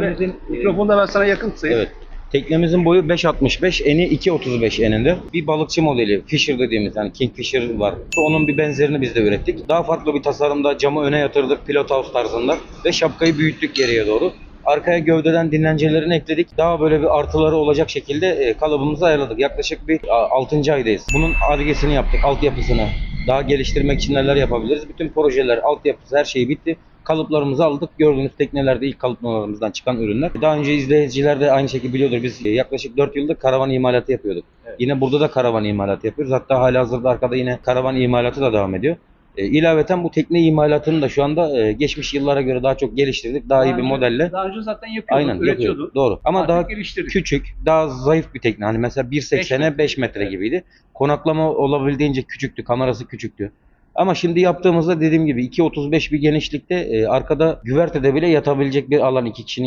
Teknemizin, Mikrofonu da ben sana yakın tutayım. evet. Teknemizin boyu 5.65, eni 2.35 eninde. Bir balıkçı modeli, Fisher dediğimiz yani Kingfisher var. Onun bir benzerini biz de ürettik. Daha farklı bir tasarımda camı öne yatırdık pilot house tarzında ve şapkayı büyüttük geriye doğru. Arkaya gövdeden dinlencelerini ekledik. Daha böyle bir artıları olacak şekilde e, kalıbımızı ayarladık. Yaklaşık bir 6. aydayız. Bunun argesini yaptık, altyapısını. Daha geliştirmek için neler yapabiliriz? Bütün projeler, altyapısı, her şey bitti. Kalıplarımızı aldık. Gördüğünüz teknelerde ilk kalıplarımızdan çıkan ürünler. Daha önce izleyiciler de aynı şekilde biliyordur. Biz e, yaklaşık 4 yıldır karavan imalatı yapıyorduk. Evet. Yine burada da karavan imalatı yapıyoruz. Hatta hala hazırda arkada yine karavan imalatı da devam ediyor. E, ilaveten bu tekne imalatını da şu anda e, geçmiş yıllara göre daha çok geliştirdik. Daha, iyi bir önce- modelle. Daha önce zaten yapıyordu, Aynen üretiyordu. yapıyor. Doğru. Ama Artık daha geliştirdik. küçük, daha zayıf bir tekne. Hani mesela 1.80'e 5 metre Evet. gibiydi. Konaklama olabildiğince küçüktü. Kamerası küçüktü. Ama şimdi yaptığımızda dediğim gibi 2.35 bir genişlikte e, arkada güvertede bile yatabilecek bir alan iki kişinin